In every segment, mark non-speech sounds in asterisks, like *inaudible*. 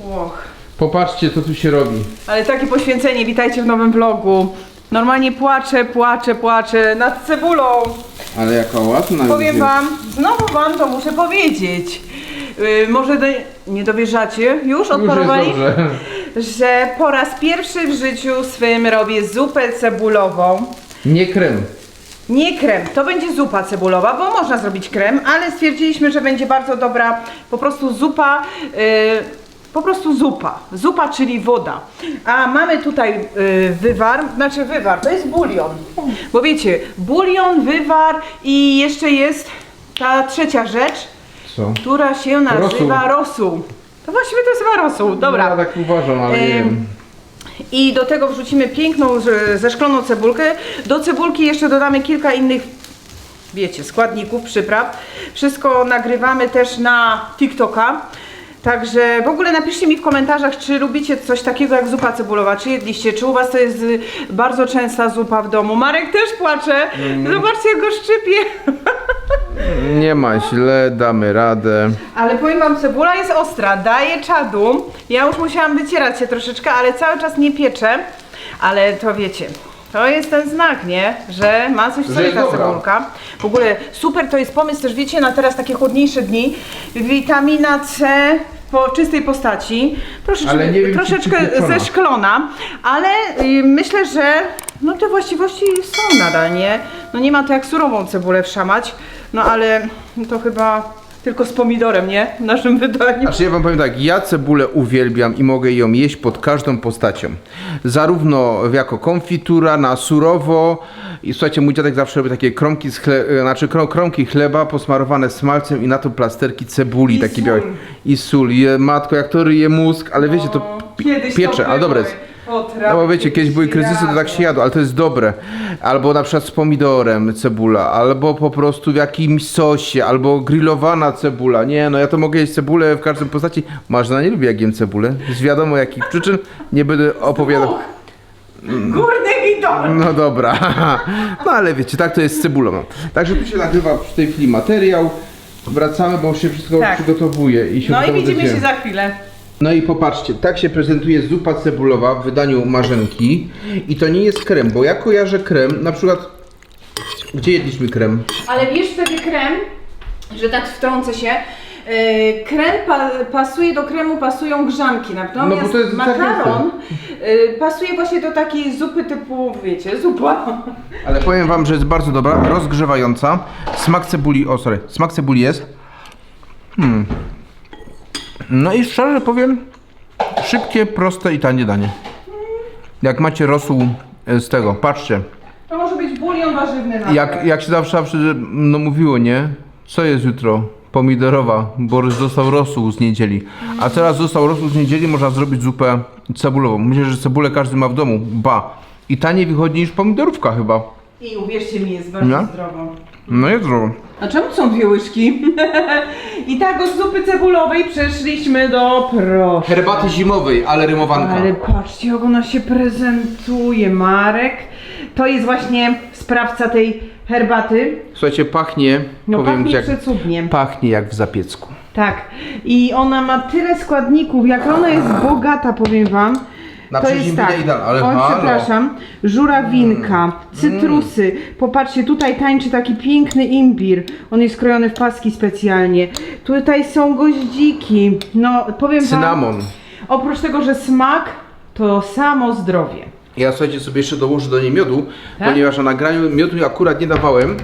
Och. Popatrzcie, co tu się robi. Ale takie poświęcenie, witajcie w nowym vlogu. Normalnie płaczę, płaczę, płaczę nad cebulą. Ale jaka ładna Powiem jest. wam, znowu wam to muszę powiedzieć. Yy, może do, nie dowierzacie? Już Już jest odparowali? dobrze. *laughs* Że po raz pierwszy w życiu swym robię zupę cebulową. Nie krem. Nie krem, to będzie zupa cebulowa, bo można zrobić krem, ale stwierdziliśmy, że będzie bardzo dobra po prostu zupa, yy, po prostu zupa. Zupa, czyli woda. A mamy tutaj yy, wywar, znaczy wywar, to jest bulion. Bo wiecie, bulion, wywar i jeszcze jest ta trzecia rzecz, Co? która się nazywa rosół. To właściwie to jest chyba rosół, dobra. Ja tak uważam, ale nie Ym, wiem. I do tego wrzucimy piękną, z- zeszkloną cebulkę. Do cebulki jeszcze dodamy kilka innych, wiecie, składników, przypraw. Wszystko nagrywamy też na TikToka. Także w ogóle napiszcie mi w komentarzach, czy lubicie coś takiego jak zupa cebulowa, czy jedliście, czy u was to jest y, bardzo częsta zupa w domu. Marek też płacze. Zobaczcie, jak go szczypie. Nie ma źle, damy radę. Ale powiem wam, cebula jest ostra, daje czadu. Ja już musiałam wycierać się troszeczkę, ale cały czas nie pieczę. Ale to wiecie, to jest ten znak, nie? Że ma coś w Że sobie jest ta dobra. cebulka. W ogóle super to jest pomysł też, wiecie, na teraz takie chłodniejsze dni. Witamina C po czystej postaci. Troszeczkę, Ale nie wiem, czy troszeczkę przypieczona. zeszklona, ale y, myślę, że no te właściwości są nadal, nie? No nie ma to jak surową cebulę wszamać, no ale to chyba tylko z pomidorem, nie? W naszym wydaniu. Znaczy ja wam powiem tak, ja cebulę uwielbiam i mogę ją jeść pod każdą postacią. Zarówno jako konfitura, na surowo. I słuchajcie, mój dziadek zawsze robi takie kromki, z chle, e, znaczy krom, kromki chleba posmarowane smalcem i na to plasterki cebuli I takie sól. białe. I sól. Je, matko, jak to ryje mózg, ale wiecie, to pi- Kiedyś piecze, to ale dobre jest. Potrawy, No bo wiecie, kiedyś były kryzysy, to tak się jadło, ale to jest dobre. Albo na przykład z pomidorem cebula, albo po prostu w jakimś sosie, albo grillowana cebula. Nie, no ja to mogę jeść cebulę w każdym postaci. Marzena nie lubi jak jem cebulę. Z wiadomo jakich przyczyn. Nie będę opowiadał. Górny i dolny. No dobra. *laughs* No ale wiecie, tak to jest z cebulą. Także tu się nagrywa w tej chwili materiał. Wracamy, bo się wszystko Tak. przygotowuje i się No i potem widzimy się za chwilę. No i popatrzcie, tak się prezentuje zupa cebulowa w wydaniu Marzenki. I to nie jest krem, bo ja kojarzę krem, na przykład... Gdzie jedliśmy krem? Ale wiesz wtedy krem, że tak wtrącę się, yy, krem pa, pasuje do kremu, pasują grzanki, natomiast No bo to jest makaron yy, pasuje właśnie do takiej zupy typu, wiecie, zupa. Ale powiem wam, że jest bardzo dobra, rozgrzewająca. Smak cebuli, o sorry, smak cebuli jest. Hmm. No i szczerze powiem, szybkie, proste i tanie danie. Jak macie rosół e, z tego, patrzcie. To może być bulion warzywny Jak, jak się zawsze zawsze, no mówiło, nie? Co jest jutro? Pomidorowa, bo został rosół z niedzieli. A teraz został rosół z niedzieli, można zrobić zupę cebulową. Myślę, że cebulę każdy ma w domu. Ba. I taniej wychodzi niż pomidorówka chyba. I uwierzcie mi, jest bardzo No. zdrowo. No jest zdrowo. A czemu są dwie łyżki? *laughs* I tak od zupy cebulowej przeszliśmy do proszę. Herbaty zimowej, ale rymowanka. Ale patrzcie, jak ona się prezentuje, Marek. To jest właśnie sprawca tej herbaty. Słuchajcie, pachnie, No powiem pachnie ci jak, przecudnie. pachnie jak w zapiecku. Tak. I ona ma tyle składników, jak ona jest bogata, powiem wam. Na to jest tak. idealne, ale Oj, halo. przepraszam. Żurawinka, cytrusy. Popatrzcie, tutaj tańczy taki piękny imbir. On jest krojony w paski specjalnie. Tutaj są goździki. No, powiem wam. Cynamon. Oprócz tego, że smak, to samo zdrowie. Ja słuchajcie sobie jeszcze dołożę do niej miodu, Tak? ponieważ na nagraniu miodu akurat nie dawałem.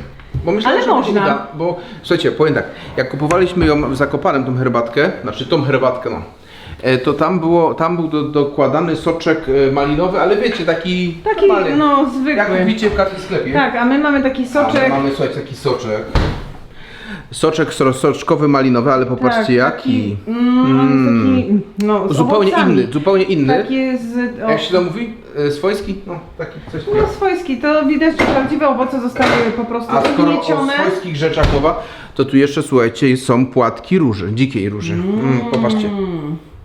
Bo myślałem, Ale że można. nie da, bo słuchajcie, powiem tak, jak kupowaliśmy ją w Zakopanem, tą herbatkę, znaczy tą herbatkę, no, to tam było, tam był do, dokładany soczek e, malinowy, ale wiecie, taki Taki, normalny. no, Jak zwykły. kupicie w każdym sklepie. Tak, a my mamy taki A my soczek. mamy, słuchajcie, taki soczek. Soczek so- soczkowy malinowy, ale popatrzcie tak, jaki. Taki, mm, on jest taki, no, z Zupełnie owocami. inny, zupełnie inny. Taki z... O, Jak się to mówi? E, Swojski? No, taki coś takiego. no swojski, to widać, że prawdziwe owoce zostały po prostu A skoro o wygniecione. swojskich rzeczach mowa, to tu jeszcze słuchajcie, są płatki róży, dzikiej róży. Mm, popatrzcie.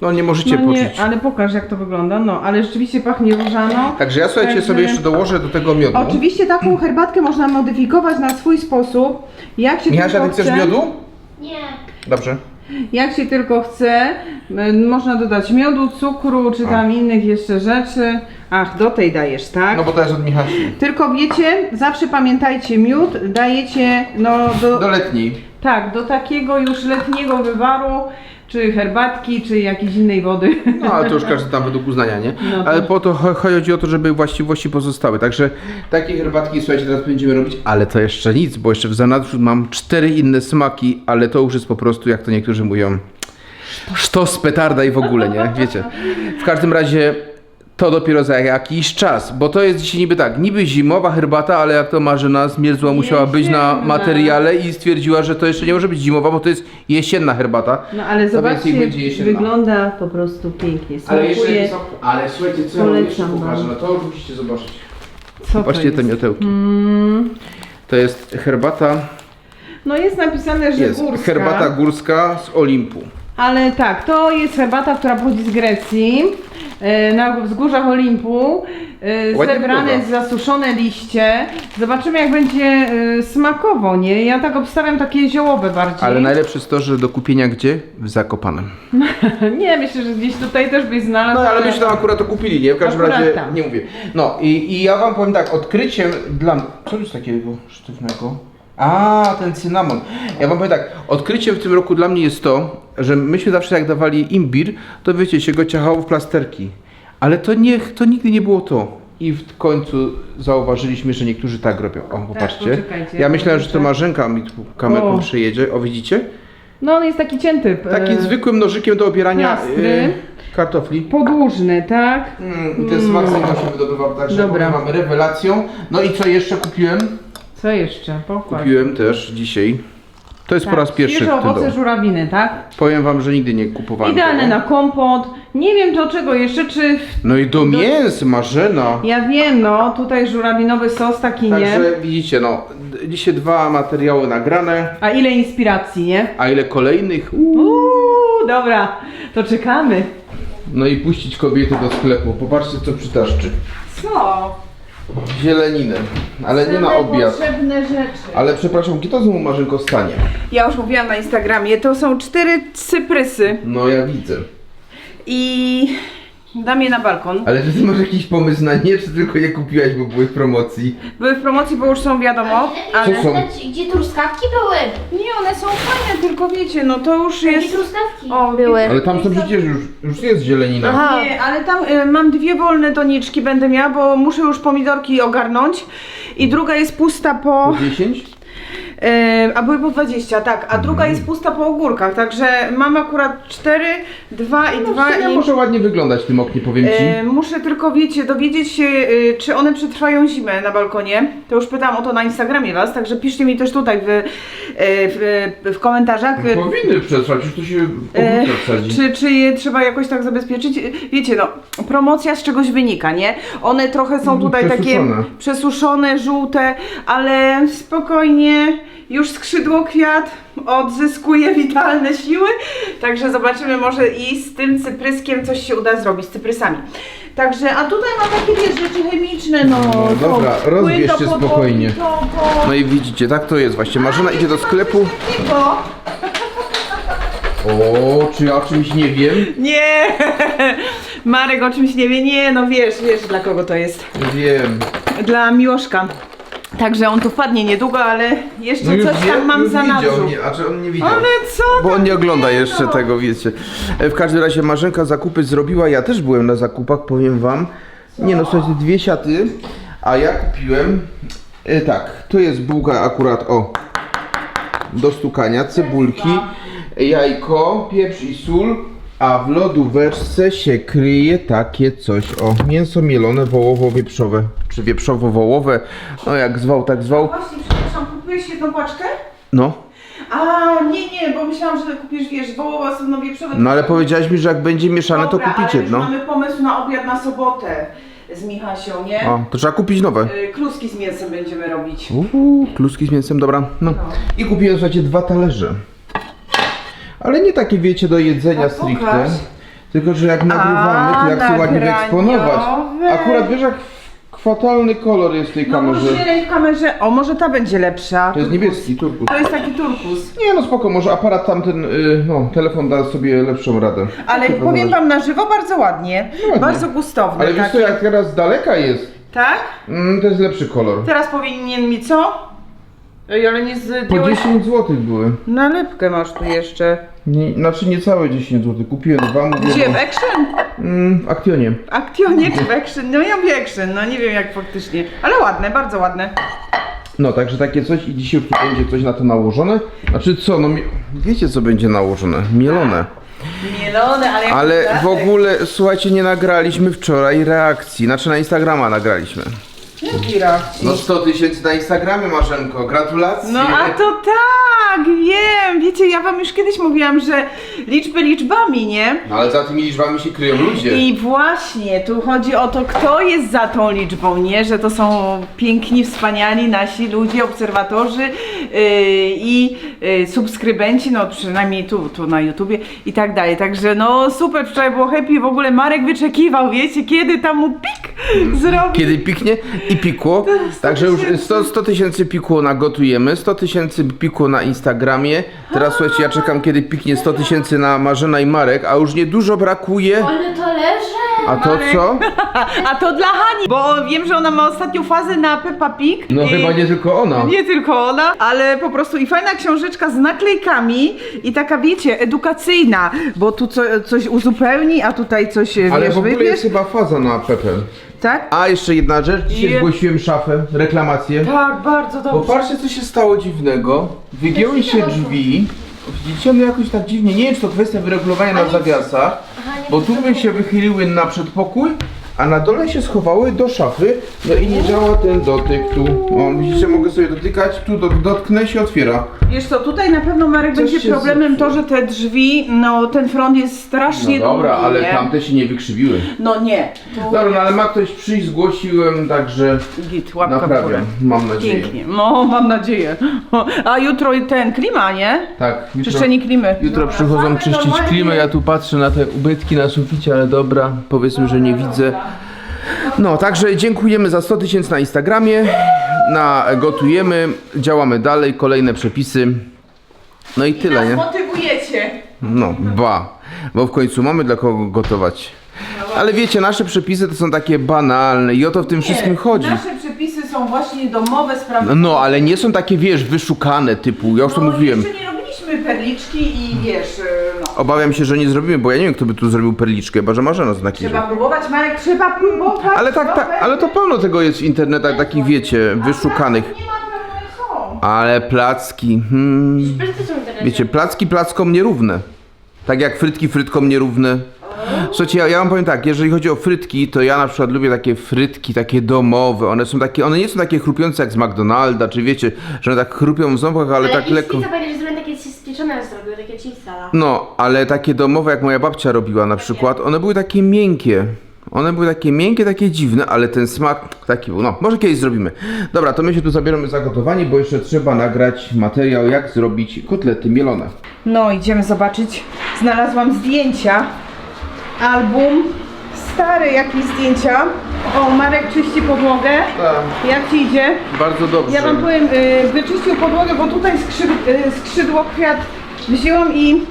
No nie możecie No nie, poczuć. ale pokaż jak to wygląda, no, ale rzeczywiście pachnie różano. Także ja słuchajcie Także- sobie jeszcze dołożę do tego miodu. Oczywiście taką *clears throat* herbatkę można modyfikować na swój sposób, jak się Michasia, tylko ty chcesz chce. miodu? Nie. Dobrze. Jak się tylko chce, można dodać miodu, cukru, czy tam innych jeszcze rzeczy. Ach, do tej dajesz, tak? No bo to jest od Michasi. Tylko wiecie, zawsze pamiętajcie, miód dajecie no do, Do letniej. tak, do takiego już letniego wywaru, czy herbatki, czy jakiejś innej wody. No ale to już każdy tam według uznania, nie? No to- Ale po to cho- chodzi o to, żeby właściwości pozostały. Także takie herbatki, słuchajcie, teraz będziemy robić, ale to jeszcze nic, bo jeszcze w zanadrzu mam cztery inne smaki, ale to już jest po prostu, jak to niektórzy mówią, sztos, petarda i w ogóle, nie? Wiecie. W każdym razie to dopiero za jakiś czas, bo to jest dzisiaj niby tak, niby zimowa herbata, ale jak to Marzena zmierzła, musiała być na Jesienna. materiale i stwierdziła, że to jeszcze nie może być zimowa, bo to jest jesienna herbata. No ale To więcej zobaczcie, będzie jesienna. wygląda po prostu pięknie. Ale jeszcze Smakuje. ale słuchajcie, co ja wam jeszcze Polecam pokażę, wam. no to musicie zobaczyć. Co to Patrzcie te jest? miotełki. Mm, To jest herbata, no jest napisane, że jest górska. herbata górska z Olimpu. Ale tak, to jest herbata, która pochodzi z Grecji, e, na wzgórzach Olimpu, e, Ładnie zebrane wygląda. zasuszone liście. Zobaczymy jak będzie e, smakowo, nie? Ja tak obstawiam takie ziołowe bardziej. Ale najlepsze jest to, że do kupienia gdzie? W Zakopanem. *laughs* Nie, myślę, że gdzieś tutaj też byś znalazł. No ale myśmy tam akurat to kupili, nie? W każdym Akurat razie tam. nie mówię. No i, i ja wam powiem tak, odkryciem dla. Co to jest takiego sztywnego? A, ten cynamon. Ja wam powiem tak, odkryciem w tym roku dla mnie jest to, że myśmy zawsze jak dawali imbir, to wiecie, się go ciachało w plasterki. Ale to nie, to nigdy nie było to. I w końcu zauważyliśmy, że niektórzy tak robią. O, popatrzcie. poczekajcie, ja myślałem, że to. Marzenka mi tu kamerką O. przejedzie. O, widzicie? No on jest taki cięty. Takim e, zwykłym nożykiem do obierania plastry. y, kartofli. Podłużny, tak? Mm, I ten smak z niego się wydobywał, także Dobra. Dobra. mamy rewelacją. No i co jeszcze kupiłem? Co jeszcze? Pochwal. Kupiłem też dzisiaj. To jest po raz pierwszy w Świeże tym Tak. owoce domu. żurawiny, tak? Powiem wam, że nigdy nie kupowałem Idealne tego. na kompot. Nie wiem do czego jeszcze, czy... No i do mięs, Marzena. Ja wiem, no, tutaj żurawinowy sos taki, nie? Także widzicie, no, d- dzisiaj dwa materiały nagrane, A ile inspiracji, nie? a ile kolejnych? Uuu. Uuu, dobra, to czekamy. No i puścić kobiety do sklepu. Popatrzcie, co przytaszczy. Co? Zieleninę, ale nie na obiad. potrzebne rzeczy. Ale przepraszam, gdzie to znowu Marzenko stanie? Ja już mówiłam na Instagramie, to są cztery cyprysy No ja widzę. i dam je na balkon. Ale czy ty masz jakiś pomysł na nie, czy tylko je kupiłaś, bo były w promocji? Były w promocji, bo już są wiadomo, ale... Co są? Gdzie truskawki były? Nie, one są fajne, tylko wiecie, no to już Gdzie jest... truskawki O, były? Ale tam są przecież już, już jest zielenina. Aha. Nie, ale tam y, mam dwie wolne doniczki będę miała, bo muszę już pomidorki ogarnąć. I druga jest pusta po. Po 10? Y, a były po 20, tak. A druga jest pusta po ogórkach. Także mam akurat 4, 2 i 2 No, i. może ładnie wyglądać w tym oknie, powiem ci. y, muszę tylko, wiecie, dowiedzieć się, y, czy one przetrwają zimę na balkonie. To już pytałam o to na Instagramie Was, także piszcie mi też tutaj w, y, w, w komentarzach. y, Powinny przetrwać, już to się E, ogórka wsadzi. Czy, czy je trzeba jakoś tak zabezpieczyć? Wiecie, no, promocja z czegoś wynika, nie? One trochę są Mm, tutaj takie przesuszone. przesuszone, żółte, ale spokojnie, już skrzydło kwiat odzyskuje witalne siły, także zobaczymy może i z tym cypryskiem coś się uda zrobić, z cyprysami. Także, a tutaj mam takie wiesz, rzeczy chemiczne, no. No to dobra, płyn rozbierz do się podłogi, spokojnie. To, to... No i widzicie, tak to jest właśnie. Marzena idzie do sklepu. O, czy ja o czymś nie wiem? Nie! Marek o czymś nie wie. Nie, no wiesz, wiesz dla kogo to jest. Wiem. Dla Miłoszka. Także on tu wpadnie niedługo, ale jeszcze No już coś wie, tam mam już za widział, nadrzu. nie, a czy on nie widział? Ale co Bo on tam nie ogląda jeszcze tego, wiecie. E, W każdym razie Marzenka zakupy zrobiła, ja też byłem na zakupach, powiem wam. Nie no, słuchajcie, dwie siaty, a ja kupiłem, e, tak, tu jest bułka akurat, o, do stukania, cebulki, jajko, pieprz i sól, a w lodóweczce się kryje takie coś, o, mięso mielone wołowo-wieprzowe, czy wieprzowo-wołowe, no jak zwał, tak zwał, Właśnie, przepraszam, kupiłeś jedną paczkę? no. A, nie, nie, bo myślałam, że kupisz, wiesz, wołowa są wieprzowe. No ale powiedziałeś mi, że jak będzie mieszane, to Dobra, kupicie, ale już no. mamy pomysł na obiad na sobotę z Michasią, nie? O, to trzeba kupić nowe. Y, Kluski z mięsem będziemy robić. Uuu, kluski z mięsem, dobra. No. I kupiłem, słuchajcie, dwa talerze. Ale nie takie, wiecie, do jedzenia A stricte. pokaż. Tylko, że jak nagrywamy, to jak chcę ładnie nagraniowe. wyeksponować. Akurat wiesz, jak w fatalny kolor jest w tej No kamerze. może w kamerze, o może ta będzie lepsza. To jest niebieski turkus. To jest taki turkus. Nie no spoko, może aparat tamten, y, no telefon da sobie lepszą radę. Ale powiem wam na żywo bardzo ładnie. Ładnie. Bardzo gustowny. Ale wiesz taki. co, jak teraz z daleka jest, Tak? mm, to jest lepszy kolor. Teraz powinien mi co? Ej, ale nie Po zdjąłeś... 10 zł były. Nalepkę masz tu jeszcze. Nie, znaczy niecałe 10 zł. Kupiłem dwa, mówię. Gdzie? no, W Action? Mm, w Actionie. W Actionie czy w Action? No ja w Action, no nie wiem jak faktycznie. Ale ładne, bardzo ładne. No, także takie coś i dzisiaj tu będzie coś na to nałożone. Znaczy co, no mi- wiecie co będzie nałożone? Mielone. Mielone, ale jak Ale w ogóle, słuchajcie, nie nagraliśmy wczoraj reakcji. Znaczy na Instagrama nagraliśmy. Jaki? No 100 tysięcy na Instagramie, Marzenko. Gratulacje. No a to tak, wiem. Wiecie, ja wam już kiedyś mówiłam, że liczby liczbami, nie? No, ale za tymi liczbami się kryją ludzie. I właśnie, tu chodzi o to, kto jest za tą liczbą, nie? Że to są piękni, wspaniali nasi ludzie, obserwatorzy yy, i yy, subskrybenci, no przynajmniej tu, tu na YouTubie i tak dalej. Także no super, wczoraj było happy, w ogóle Marek wyczekiwał, wiecie, kiedy tam mu pik zrobi. Kiedy piknie i pikło. Także już 100 100 tysięcy pikło na gotujemy, 100 tysięcy pikło na Instagramie. Teraz słuchajcie, ja czekam kiedy piknie 100 tysięcy na Marzena i Marek, a już niedużo brakuje. Ale to leży! A to Marek. co? *laughs* A to dla Hani, bo wiem, że ona ma ostatnią fazę na Peppa Pig. No i- chyba nie tylko ona. Nie tylko ona, ale po prostu i fajna książeczka z naklejkami i taka wiecie, edukacyjna, bo tu co, coś uzupełni, a tutaj coś e, Ale wiesz, w ogóle wybierz, jest chyba faza na Pepe. tak? A jeszcze jedna rzecz, dzisiaj Je- zgłosiłem szafę, reklamację. Tak, bardzo Bo dobrze. patrzcie co się stało dziwnego. Wygięły się drzwi. Widzicie, one jakoś tak dziwnie, nie wiem czy to kwestia wyregulowania na zawiasach, bo tu by się wychyliły na przedpokój, a na dole się schowały do szafy, no i nie działa ten dotyk tu. O, widzicie, mogę sobie dotykać, tu do, dotknę się otwiera. Wiesz co, tutaj na pewno Marek Coś będzie się problemem to, że te drzwi, no ten front jest strasznie No dobra, długi, ale nie? tamte się nie wykrzywiły. No nie. Tu Dobra, no ale ma ktoś przyjść, zgłosiłem, także Git, łapka w górę. naprawiam, mam nadzieję. Pięknie, no mam nadzieję. *laughs* A jutro ten klima, nie? Tak, jutro, Czyszczenie klimy. jutro przychodzą czyścić klimę, ja tu patrzę na te ubytki na suficie, ale dobra, powiedzmy, że nie widzę. No, także dziękujemy za 100 tysięcy na Instagramie, na gotujemy, działamy dalej, kolejne przepisy. No i tyle, nie? Motywujecie. No, ba, bo w końcu mamy dla kogo gotować. Ale wiecie, nasze przepisy to są takie banalne i o to w tym wszystkim chodzi. Nasze przepisy są właśnie domowe, sprawy. No, ale nie są takie, wiesz, wyszukane typu, ja już to No, mówiłem. Jeszcze nie robiliśmy perliczki i wiesz, y, no. Obawiam się, że nie zrobimy, bo ja nie wiem, kto by tu zrobił perliczkę, chyba że Marzena znaki. Trzeba próbować, Marek, trzeba próbować. Ale tak, tak, ale to pełno tego jest w internetach takich, wiecie, wyszukanych. Nie ma pewno są. Ale placki, hmm. Wszyscy są internecie. Wiecie, placki plackom nierówne. Tak jak frytki frytkom nierówne. Słuchajcie, ja, ja wam powiem tak, jeżeli chodzi o frytki, to ja na przykład lubię takie frytki, takie domowe. One są takie, one nie są takie chrupiące jak z McDonalda, czy wiecie, że one tak chrupią w ząbach, ale, tak i lekko. powiedział, że spieczone zrobił, takie cheese sala. No, ale takie domowe, jak moja babcia robiła na przykład, one były takie miękkie. One były takie miękkie, takie dziwne, ale ten smak taki był. No, może kiedyś zrobimy. Dobra, to my się tu zabieramy za gotowanie, bo jeszcze trzeba nagrać materiał, jak zrobić kotlety mielone. No, idziemy zobaczyć. Znalazłam zdjęcia. Album. Stare jakieś zdjęcia. O, Marek czyści podłogę. Tak, Jak ci idzie? bardzo dobrze. Ja wam powiem, y, wyczyścił podłogę, bo tutaj skrzyd, y, skrzydło kwiat wzięłam i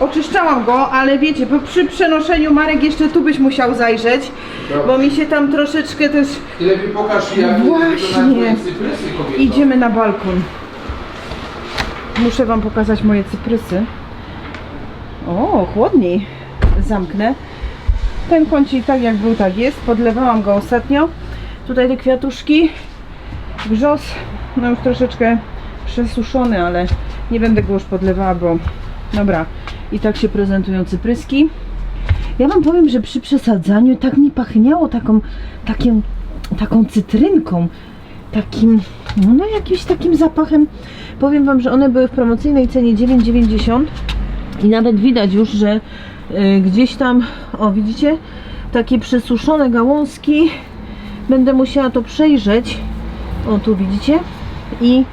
oczyszczałam go, ale wiecie, bo przy przenoszeniu Marek jeszcze tu byś musiał zajrzeć, Dobra. bo mi się tam troszeczkę też... Ty lepiej pokaż jak Właśnie. cyprysy. Idziemy na balkon. Muszę wam pokazać moje cyprysy. O, chłodniej. Zamknę. Ten kącik tak jak był, tak jest. Podlewałam go ostatnio. Tutaj te kwiatuszki. Grzos, no już troszeczkę przesuszony, ale nie będę go już podlewała, bo dobra. I tak się prezentują cypryski. Ja wam powiem, że przy przesadzaniu tak mi pachniało taką, takim, taką cytrynką, takim, no jakimś takim zapachem. Powiem wam, że one były w promocyjnej cenie 9,90 i nawet widać już, że gdzieś tam, o widzicie, takie przesuszone gałązki. Będę musiała to przejrzeć. O, tu widzicie? I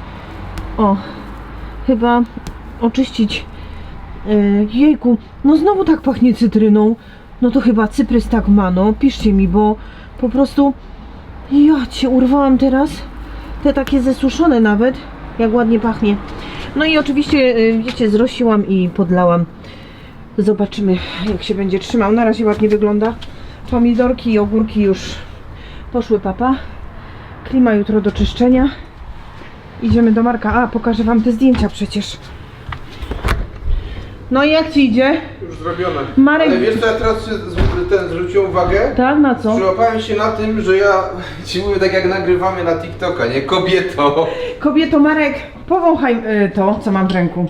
o, chyba oczyścić. Yy, jejku, no znowu tak pachnie cytryną. No to chyba cyprys tak ma, no. Piszcie mi, bo po prostu Ja cię urwałam teraz. Te takie zesuszone nawet. Jak ładnie pachnie. No i oczywiście, y, wiecie, zrosiłam i podlałam. Zobaczymy, jak się będzie trzymał. Na razie ładnie wygląda. Pomidorki i ogórki już poszły papa. Klima jutro do czyszczenia. Idziemy do Marka. A, pokażę wam te zdjęcia przecież. No i jak ci idzie? Już zrobione. Marek- Ale wiesz co, ja teraz się z- ten, zwróciłem uwagę? Tak, na co? Przyłapałem się na tym, że ja *laughs* ci mówię tak jak nagrywamy na TikToka, nie? Kobieto. Kobieto, Marek, powąchaj y, to, co mam w ręku.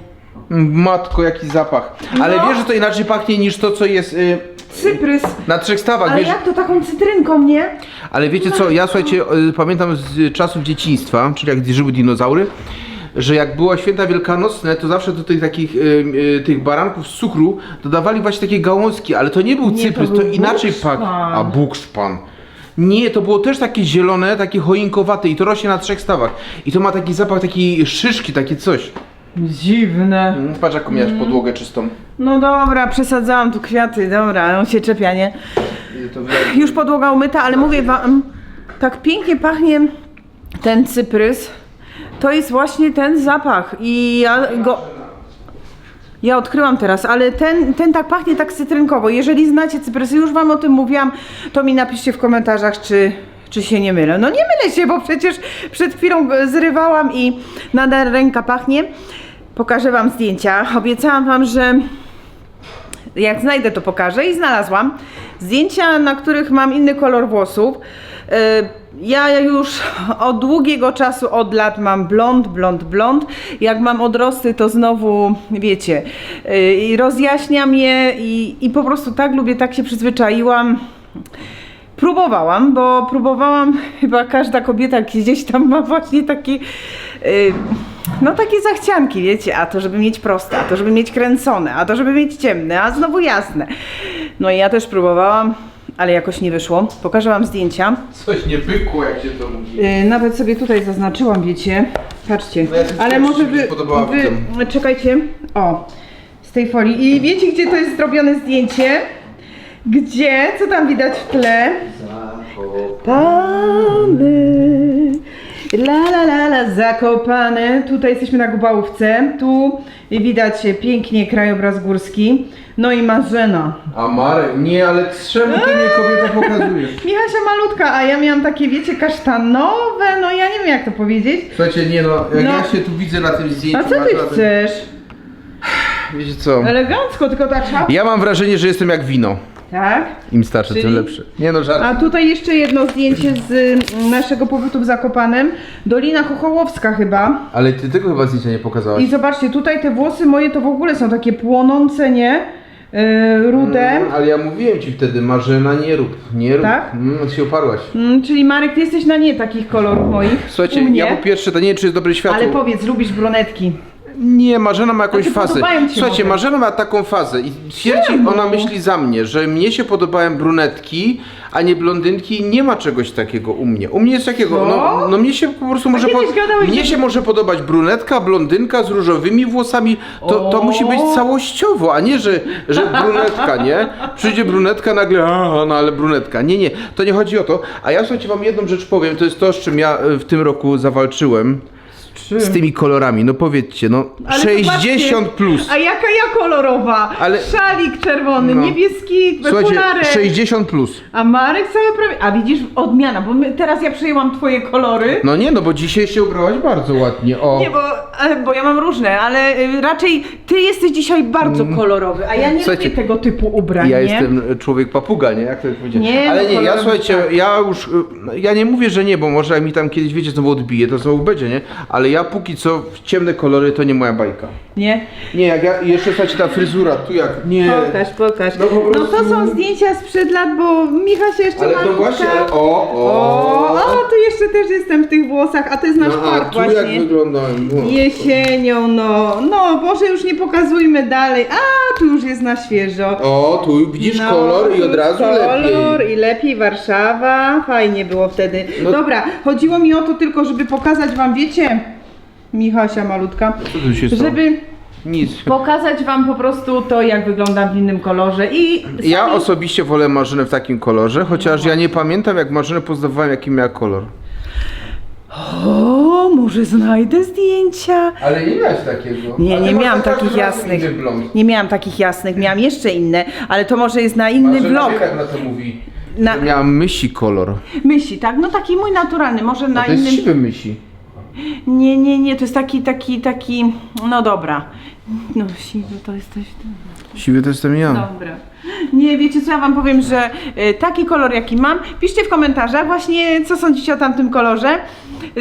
Matko, jaki zapach. Ale No. wiesz, że to inaczej pachnie niż to, co jest y, Cyprys. na trzech stawach, Ale wiesz? jak to taką cytrynką, nie? Ale wiecie co, ja słuchajcie, y, pamiętam z czasów dzieciństwa, czyli jak żyły dinozaury, że jak była święta wielkanocne, to zawsze do tych takich y, y, tych baranków z cukru dodawali właśnie takie gałązki, ale to nie był Nie, to cyprys, to, był inaczej bukszpan. pak. A bukszpan. Nie, to było też takie zielone, takie choinkowate i to rośnie na trzech stawach. I to ma taki zapach takiej szyszki, takie coś. Dziwne. Mm, Patrz jaką miałeś podłogę czystą. No dobra, przesadzałam tu kwiaty, dobra, on się czepia, nie? I to Już podłoga umyta, ale mówię wam, tak pięknie pachnie ten cyprys. To jest właśnie ten zapach i ja go... Ja odkryłam teraz, ale ten, ten tak pachnie tak cytrynkowo. Jeżeli znacie cyprysy, już wam o tym mówiłam, to mi napiszcie w komentarzach, czy, czy się nie mylę. No nie mylę się, bo przecież przed chwilą go zrywałam i nadal ręka pachnie. Pokażę wam zdjęcia. Obiecałam wam, że jak znajdę, to pokażę i znalazłam zdjęcia, na których mam inny kolor włosów. Yy, Ja już od długiego czasu, od lat mam blond, blond, blond. Jak mam odrosty, to znowu, wiecie, i rozjaśniam je i, i po prostu tak lubię, tak się przyzwyczaiłam. Próbowałam, bo próbowałam, *laughs* chyba każda kobieta gdzieś tam ma właśnie takie, yy, no takie zachcianki, wiecie, a to żeby mieć proste, a to żeby mieć kręcone, a to żeby mieć ciemne, a znowu jasne. No i ja też próbowałam, ale jakoś nie wyszło. Pokażę wam zdjęcia. Coś nie pykło, jak się to mówi. Yy, nawet sobie tutaj zaznaczyłam, wiecie, patrzcie, No ja też ale może wy, podobała wy, potem. czekajcie, o, z tej folii i wiecie, gdzie to jest zrobione zdjęcie? Gdzie? Co tam widać w tle? Zakopane. La la la la, zakopane. Tutaj jesteśmy na Gubałówce. Tu widać pięknie krajobraz górski. No i Marzena. A Marek, nie, ale czemu ty mnie kobieta pokazujesz? *laughs* Michasia malutka, a ja miałam takie, wiecie, kasztanowe, no ja nie wiem jak to powiedzieć. Słuchajcie, nie no, jak No. ja się tu widzę na tym zdjęciu. A co ty na- na tym- chcesz? Wiecie co? Elegancko, tylko ta czapka. Ja mam wrażenie, że jestem jak wino. Tak. Im starsze, Czyli? tym lepsze. Nie no, żart. A tutaj jeszcze jedno zdjęcie z y, naszego pobytu w Zakopanem. Dolina Chochołowska chyba. Ale ty tego chyba zdjęcia nie pokazałaś. I zobaczcie, tutaj te włosy moje to w ogóle są takie płonące, nie? Yy, rude. Mm, ale ja mówiłem ci wtedy, Marzena, nie rób, nie rób. Tak? Mm, ty się oparłaś. Mm, czyli Marek, ty jesteś na nie takich kolorów moich. Słuchajcie, U mnie. ja po pierwsze, to nie wiem, czy jest dobre światło. Ale powiedz, lubisz brunetki. Nie, Marzena ma jakąś Znaczy, fazę. podobają ci Słuchajcie, może. Marzena ma taką fazę i twierdzi, Czemu? ona myśli za mnie, że mnie się podobają brunetki, a nie blondynki. Nie ma czegoś takiego u mnie. U mnie jest takiego, Co? no, no mnie się po prostu może kiedyś gadałeś, mnie że- się może podobać brunetka, blondynka z różowymi włosami. To, to O. musi być całościowo, a nie, że, że brunetka, nie? Przyjdzie brunetka nagle, a, no ale brunetka. Nie, nie, to nie chodzi o to. A ja słuchajcie wam jedną rzecz powiem, to jest to, z czym ja e, w tym roku zawalczyłem. Z tymi kolorami, no powiedzcie, no Ale 60 zobaczcie, plus. A jaka ja kolorowa? Ale- Szalik czerwony, No. niebieski, Słuchajcie, okularek. 60 plus. A Marek cały prawie. A widzisz, odmiana, bo my, teraz ja przejęłam twoje kolory. No nie, no bo dzisiaj się ubrałaś bardzo ładnie. O. Nie, bo, ale- bo ja mam różne, ale y, raczej ty jesteś dzisiaj bardzo kolorowy, a ja nie Mm. Słuchajcie, lubię tego typu ubrań, Ja nie? jestem człowiek papuga, nie? Jak to powiedzieć? Nie, Ale no nie, ja kolorowy słuchajcie, tak. ja już, y, ja nie mówię, że nie, bo może jak mi tam kiedyś, wiecie, znowu odbije, to znowu będzie, nie? Ale ja póki co w ciemne kolory to nie moja bajka. Nie? Nie, jak ja, jeszcze słuchajcie, ta fryzura, tu jak, nie. Pokaż, pokaż. No po No to prostu- są zdjęcia sprzed lat, bo Micha się jeszcze Ale ma to właśnie, ale, o, O, o. o, tu jeszcze też jestem w tych włosach, a to jest nasz No, a park tu jak właśnie. wyglądałem. no. Jesienią, no. No, może już nie pokazujmy dalej. A, tu już jest na świeżo. O, tu widzisz No, kolor i od razu kolor lepiej. i lepiej Warszawa. Fajnie było wtedy. No- Dobra, chodziło mi o to tylko, żeby pokazać wam, wiecie, Michasia malutka, Co tu się stało? żeby Nic. Pokazać wam po prostu to, jak wyglądam w innym kolorze i Ja sami- osobiście wolę Marzynę w takim kolorze, chociaż ja nie pamiętam jak Marzynę poznawałem jaki miała kolor. O, może znajdę zdjęcia. Ale nie miałeś takiego. Nie, nie miałam takich jasnych. Nie miałam takich jasnych, miałam jeszcze inne, ale to może jest na inny vlog. jak na to mówi. Na-. Miałam mysi kolor. Myśli, tak? No taki mój naturalny, może A na to jest innym. siwy mysi. Nie, nie, nie, to jest taki, taki, taki. No dobra. No siwy to jesteś ty. Siwy to jestem ja. Dobra. Nie, wiecie co, ja wam powiem, że y, taki kolor jaki mam, piszcie w komentarzach właśnie co sądzicie o tamtym kolorze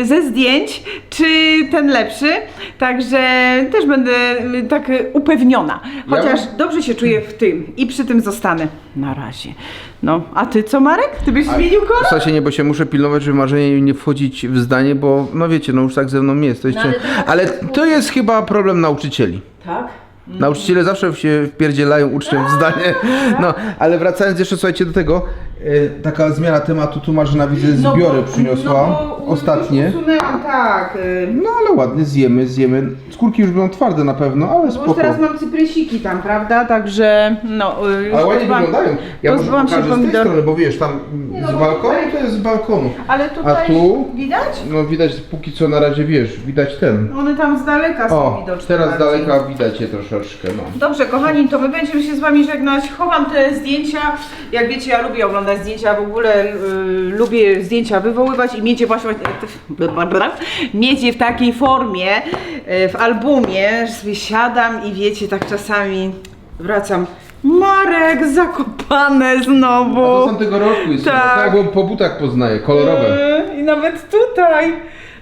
ze zdjęć, czy ten lepszy, także też będę y, tak y, upewniona, Ja chociaż mam- dobrze się czuję w tym i przy tym zostanę na razie. No, a ty co Marek? Ty byś zmienił W kolor? sensie nie, bo się muszę pilnować, żeby Marzenie nie wchodzić w zdanie, bo no wiecie, no już tak ze mną jest. To No, ale to jest chyba problem nauczycieli. Tak. Nauczyciele zawsze się wpierdzielają uczniom w zdanie. No, ale wracając jeszcze słuchajcie do tego, e, taka zmiana tematu, tu Marzena widzę zbiory przyniosła, no bo ostatnie. Usunęłam, tak. y, No ale ładnie, zjemy, zjemy. Skórki już będą twarde na pewno, ale Bo już spoko. teraz mam cyprysiki tam, prawda? Także no. y, już Ale ładnie pozbyłam- wyglądają. Ja może pozbyłam się pokażę z tej pomidor. strony, bo wiesz, tam no z bo balkonu to jest z balkonu. Ale tutaj A tu? widać? No widać póki co na razie wiesz, widać ten. One tam z daleka są O, widoczne. teraz z bardziej. daleka widać je troszeczkę, no. Dobrze, kochani, to my będziemy się z wami żegnać. Chowam te zdjęcia. Jak wiecie, ja lubię oglądać zdjęcia, w ogóle y, lubię zdjęcia wywoływać i mieć je właśnie *laughs* mieć je w takiej formie, y, w albumie, że sobie siadam i wiecie, tak czasami wracam. Marek, zakopane A to znowu. z tamtego roku jest Tak. tak. tak, bo po butach poznaję, kolorowe. Yy, I nawet tutaj.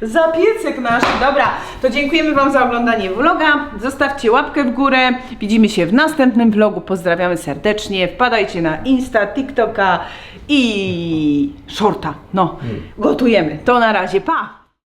Zapiecek nasz. Dobra, to dziękujemy Wam za oglądanie vloga. Zostawcie łapkę w górę. Widzimy się w następnym vlogu. Pozdrawiamy serdecznie. Wpadajcie na Insta, TikToka i Shorta. No, gotujemy. To na razie. Pa!